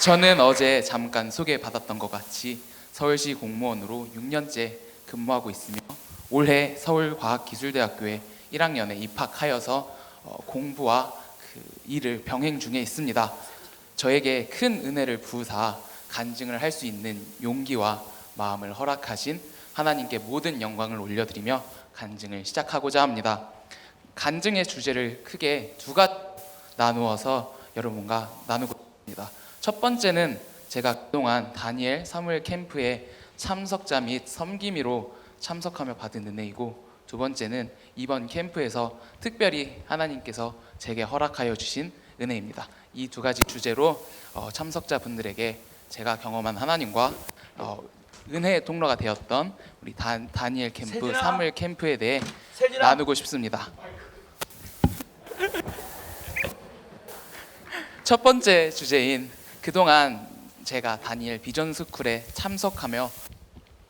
저는 어제 잠깐 소개받았던 것 같이 서울시 공무원으로 6년째 근무하고 있으며 올해 서울과학기술대학교에 1학년에 입학하여서 어, 공부와 그 일을 병행 중에 있습니다. 저에게 큰 은혜를 부으사 간증을 할 수 있는 용기와 마음을 허락하신 하나님께 모든 영광을 올려드리며 간증을 시작하고자 합니다. 간증의 주제를 크게 두 가지 나누어서 여러분과 나누고 있습니다. 첫 번째는 제가 그동안 다니엘 사무엘 캠프에 참석자 및 섬김이로 참석하며 받은 은혜이고 두 번째는 이번 캠프에서 특별히 하나님께서 제게 허락하여 주신 은혜입니다. 이 두 가지 주제로 어, 참석자 분들에게 제가 경험한 하나님과 어, 은혜의 통로가 되었던 우리 다, 다니엘 캠프! 사무엘 캠프에 대해 세진아 나누고 싶습니다. 첫 번째 주제인 그동안 제가 다니엘 비전 스쿨에 참석하며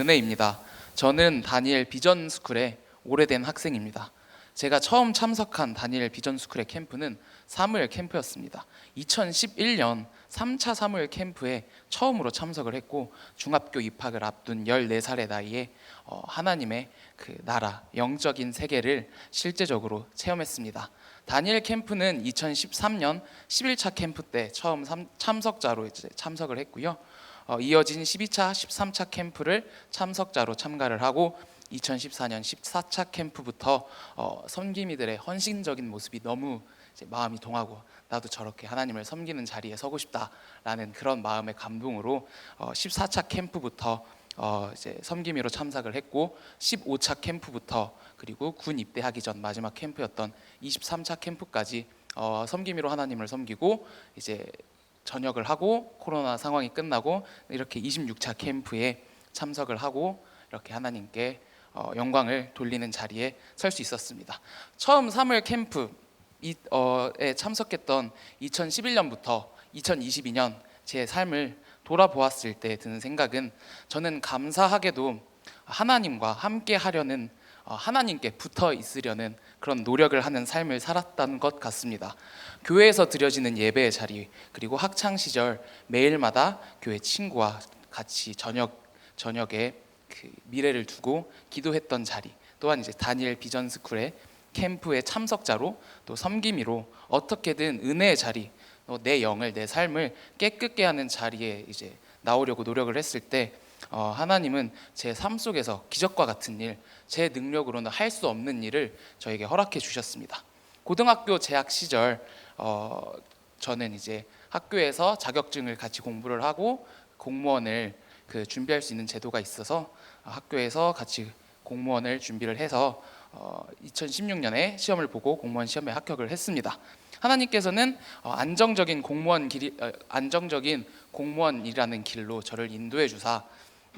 은혜입니다. 저는 다니엘 비전 스쿨의 오래된 학생입니다. 제가 처음 참석한 다니엘 비전 스쿨의 캠프는 사무엘 캠프였습니다. 2011년 3차 사무엘 캠프에 처음으로 참석을 했고 중학교 입학을 앞둔 14살의 나이에 어, 하나님의 그 나라 영적인 세계를 실제적으로 체험했습니다. 다니엘 캠프는 2013년 11차 캠프 때 처음 삼- 참석자로 참석을 했고요. 어, 이어진 12차, 13차 캠프를 참석자로 참가를 하고 2014년 14차 캠프부터 어, 섬김이들의 헌신적인 모습이 너무 마음이 동하고 나도 저렇게 하나님을 섬기는 자리에 서고 싶다라는 그런 마음의 감동으로 어, 14차 캠프부터 어, 이제 섬김이로 참석을 했고 15차 캠프부터 그리고 군 입대하기 전 마지막 캠프였던 23차 캠프까지 어, 섬김이로 하나님을 섬기고 이제 전역을 하고 코로나 상황이 끝나고 이렇게 26차 캠프에 참석을 하고 이렇게 하나님께 어, 영광을 돌리는 자리에 설 수 있었습니다. 처음 3월 캠프 이, 어, 에 참석했던 2011년부터 2022년 제 삶을 돌아보았을 때 드는 생각은 저는 감사하게도 하나님과 함께 하려는 어, 하나님께 붙어 있으려는 그런 노력을 하는 삶을 살았던 것 같습니다. 교회에서 드려지는 예배의 자리 그리고 학창 시절 매일마다 교회 친구와 같이 저녁 저녁에 그 미래를 두고 기도했던 자리 또한 이제 다니엘 비전 스쿨의 캠프의 참석자로 또 섬김이로 어떻게든 은혜의 자리 또 내 영을 내 삶을 깨끗게 하는 자리에 이제 나오려고 노력을 했을 때 어, 하나님은 제 삶 속에서 기적과 같은 일, 제 능력으로는 할 수 없는 일을 저에게 허락해 주셨습니다. 고등학교 재학 시절 어, 저는 이제 학교에서 자격증을 같이 공부를 하고 공무원을 그 준비할 수 있는 제도가 있어서 학교에서 같이 공무원을 준비를 해서 어, 2016년에 시험을 보고 공무원 시험에 합격을 했습니다. 하나님께서는 어, 안정적인 공무원 길이 어, 안정적인 공무원이라는 길로 저를 인도해 주사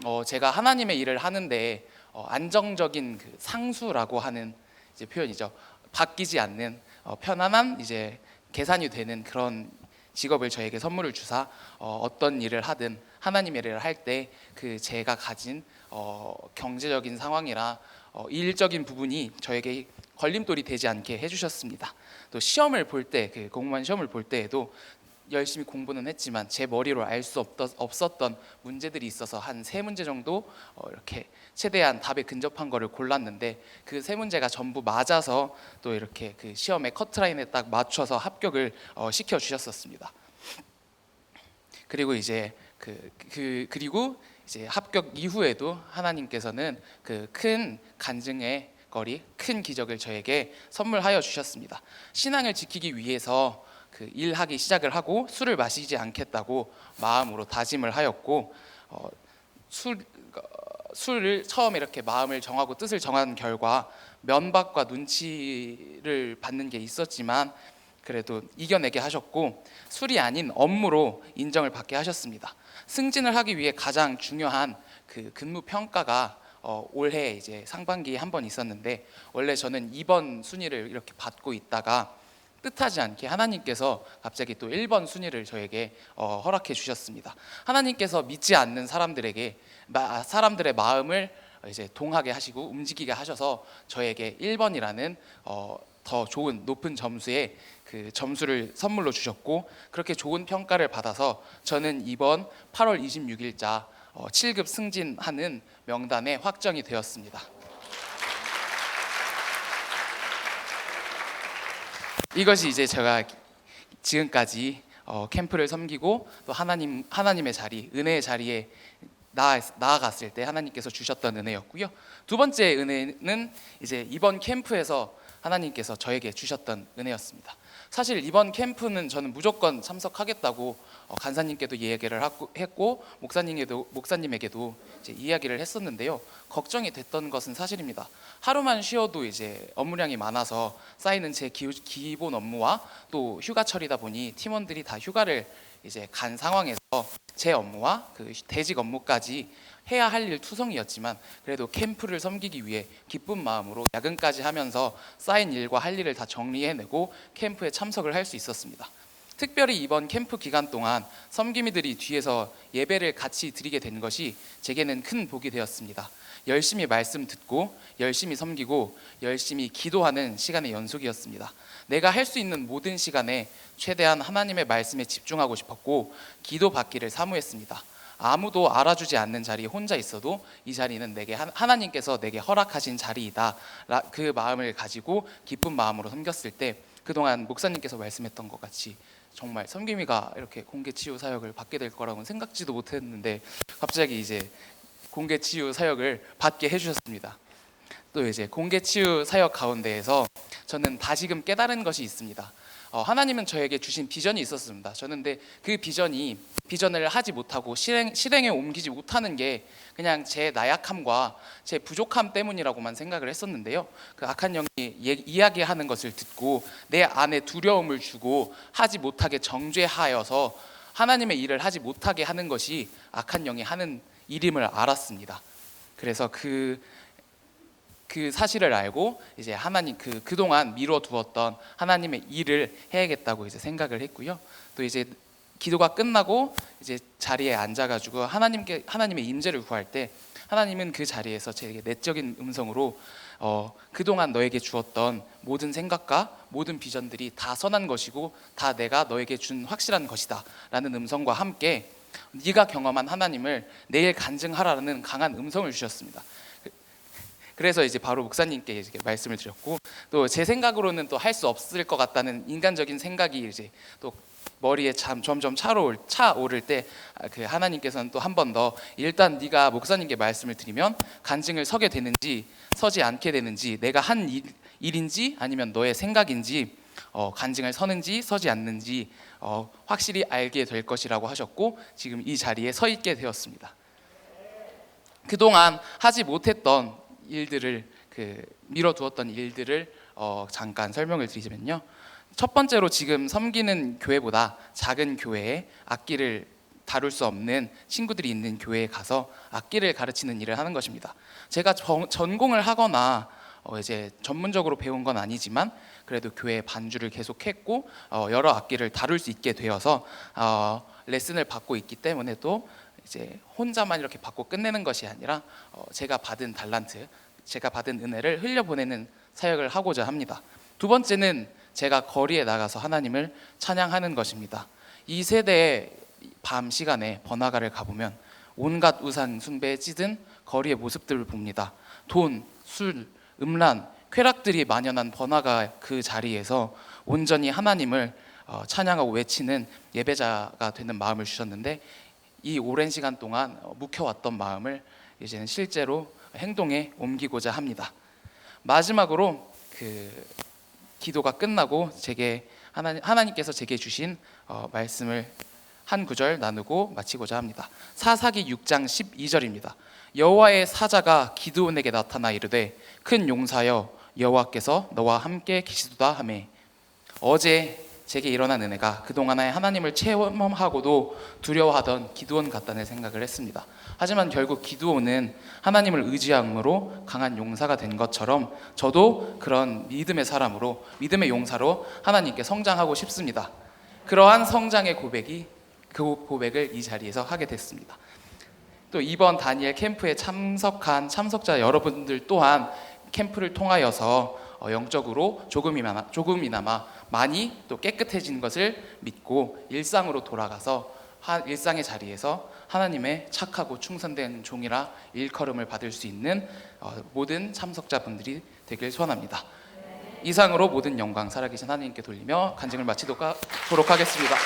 어, 제가 하나님의 일을 하는데 어, 안정적인 그 상수라고 하는 이제 표현이죠. 바뀌지 않는 어, 편안한 이제 계산이 되는 그런 직업을 저에게 선물을 주사 어, 어떤 일을 하든 하나님의 일을 할 때 그 제가 가진 어, 경제적인 상황이나 어, 일적인 부분이 저에게 걸림돌이 되지 않게 해주셨습니다. 또 시험을 볼 때 그 공무원 시험을 볼 때에도 열심히 공부는 했지만 제 머리로 알 수 없었던 문제들이 있어서 한 세 문제 정도 어, 이렇게 최대한 답에 근접한 거를 골랐는데 그 세 문제가 전부 맞아서 또 이렇게 그 시험의 커트라인에 딱 맞춰서 합격을 어, 시켜 주셨었습니다. 그리고 이제 그, 그 그리고 이제 합격 이후에도 하나님께서는 그 큰 간증의 거리, 큰 기적을 저에게 선물하여 주셨습니다. 신앙을 지키기 위해서 그 일하기 시작을 하고 술을 마시지 않겠다고 마음으로 다짐을 하였고 어, 술 어, 술을 처음 이렇게 마음을 정하고 뜻을 정한 결과 면박과 눈치를 받는 게 있었지만 그래도 이겨내게 하셨고 술이 아닌 업무로 인정을 받게 하셨습니다. 승진을 하기 위해 가장 중요한 그 근무 평가가 어, 올해 이제 상반기에 한 번 있었는데 원래 저는 2번 순위를 이렇게 받고 있다가 뜻하지 않게 하나님께서 갑자기 또 1번 순위를 저에게 어, 허락해 주셨습니다. 하나님께서 믿지 않는 사람들에게 마, 사람들의 마음을 이제 동하게 하시고 움직이게 하셔서 저에게 1번이라는 어, 더 좋은 높은 점수에 그 점수를 선물로 주셨고 그렇게 좋은 평가를 받아서 저는 이번 8월 26일자 7급 승진하는 명단에 확정이 되었습니다. 이것이 이제 제가 지금까지 어, 캠프를 섬기고 또 하나님 하나님의 자리 은혜의 자리에 나아, 나아 갔을 때 하나님께서 주셨던 은혜였고요. 두 번째 은혜는 이제 이번 캠프에서 하나님께서 저에게 주셨던 은혜였습니다. 사실 이번 캠프는 저는 무조건 참석하겠다고 어, 간사님께도 이야기를 했고 목사님에게도 목사님에게도 이야기를 했었는데요. 걱정이 됐던 것은 사실입니다. 하루만 쉬어도 이제 업무량이 많아서 쌓이는 제 기, 기본 업무와 또 휴가철이다 보니 팀원들이 다 휴가를 이제 간 상황에서 제 업무와 그 대직 업무까지 해야 할 일 투성이었지만 그래도 캠프를 섬기기 위해 기쁜 마음으로 야근까지 하면서 쌓인 일과 할 일을 다 정리해내고 캠프에 참석을 할 수 있었습니다. 특별히 이번 캠프 기간 동안 섬기미들이 뒤에서 예배를 같이 드리게 된 것이 제게는 큰 복이 되었습니다. 열심히 말씀 듣고 열심히 섬기고 열심히 기도하는 시간의 연속이었습니다. 내가 할 수 있는 모든 시간에 최대한 하나님의 말씀에 집중하고 싶었고 기도 받기를 사모했습니다. 아무도 알아주지 않는 자리에 혼자 있어도 이 자리는 내게 하- 하나님께서 내게 허락하신 자리이다. 라- 그 마음을 가지고 기쁜 마음으로 섬겼을 때 그동안 목사님께서 말씀했던 것 같이 정말 섬김이가 이렇게 공개 치유 사역을 받게 될 거라고는 생각지도 못했는데 갑자기 이제 공개 치유 사역을 받게 해주셨습니다. 또 이제 공개 치유 사역 가운데에서 저는 다시금 깨달은 것이 있습니다. 어, 하나님은 저에게 주신 비전이 있었습니다. 저는 근데 그 비전이 비전을 하지 못하고 실행 실행에 옮기지 못하는 게 그냥 제 나약함과 제 부족함 때문이라고만 생각을 했었는데요. 그 악한 영이 예- 이야기하는 것을 듣고 내 안에 두려움을 주고 하지 못하게 정죄하여서 하나님의 일을 하지 못하게 하는 것이 악한 영이 하는 일임을 알았습니다. 그래서 그 그 사실을 알고 이제 하나님 그 그동안 미뤄 두었던 하나님의 일을 해야겠다고 이제 생각을 했고요. 또 이제 기도가 끝나고 이제 자리에 앉아 가지고 하나님께 하나님의 임재를 구할 때 하나님은 그 자리에서 제게 내적인 음성으로 어, 그동안 너에게 주었던 모든 생각과 모든 비전들이 다 선한 것이고 다 내가 너에게 준 확실한 것이다라는 음성과 함께 네가 경험한 하나님을 내일 간증하라는 강한 음성을 주셨습니다. 그래서 이제 바로 목사님께 이렇게 말씀을 드렸고 또 제 생각으로는 또 할 수 없을 것 같다는 인간적인 생각이 이제 또 머리에 참 점점 차오를 차오를 때 그 하나님께서는 또 한 번 더 일단 네가 목사님께 말씀을 드리면 간증을 서게 되는지 서지 않게 되는지 내가 한 일, 일인지 아니면 너의 생각인지 어, 간증을 서는지 서지 않는지 어, 확실히 알게 될 것이라고 하셨고 지금 이 자리에 서 있게 되었습니다. 그동안 하지 못했던 일들을 그 미뤄두었던 일들을 어, 잠깐 설명을 드리자면요. 첫 번째로 지금 섬기는 교회보다 작은 교회에 악기를 다룰 수 없는 친구들이 있는 교회에 가서 악기를 가르치는 일을 하는 것입니다. 제가 전, 전공을 하거나 어, 이제 전문적으로 배운 건 아니지만 그래도 교회 반주를 계속했고 어, 여러 악기를 다룰 수 있게 되어서 어, 레슨을 받고 있기 때문에 또 이제 혼자만 이렇게 받고 끝내는 것이 아니라 어, 제가 받은 달란트, 제가 받은 은혜를 흘려보내는 사역을 하고자 합니다. 두 번째는 제가 거리에 나가서 하나님을 찬양하는 것입니다. 이 세대의 밤 시간에 번화가를 가보면 온갖 우상 숭배에 찌든 거리의 모습들을 봅니다. 돈, 술, 음란, 쾌락들이 만연한 번화가 그 자리에서 온전히 하나님을 어, 찬양하고 외치는 예배자가 되는 마음을 주셨는데 이 오랜 시간 동안 어, 묵혀왔던 마음을 이제는 실제로 행동에 옮기고자 합니다. 마지막으로 그 기도가 끝나고 제게 하나님, 하나님께서 제게 주신 어, 말씀을 한 구절 나누고 마치고자 합니다. 사사기 6장 12절입니다. 여호와의 사자가 기드온에게 나타나 이르되 큰 용사여 여호와께서 너와 함께 계시도다 하매 어제 제게 일어난 은혜가 그동안의 하나님을 체험하고도 두려워하던 기드온 같다는 생각을 했습니다. 하지만 결국 기드온은 하나님을 의지함으로 강한 용사가 된 것처럼 저도 그런 믿음의 사람으로 믿음의 용사로 하나님께 성장하고 싶습니다. 그러한 성장의 고백이 그 고백을 이 자리에서 하게 됐습니다. 또 이번 다니엘 캠프에 참석한 참석자 여러분들 또한 캠프를 통하여서 어, 영적으로 조금이나마, 조금이나마 많이 또 깨끗해진 것을 믿고 일상으로 돌아가서 하- 일상의 자리에서 하나님의 착하고 충성된 종이라 일컬음을 받을 수 있는 어, 모든 참석자분들이 되길 소원합니다. 이상으로 모든 영광 살아계신 하나님께 돌리며 간증을 마치도록 하겠습니다.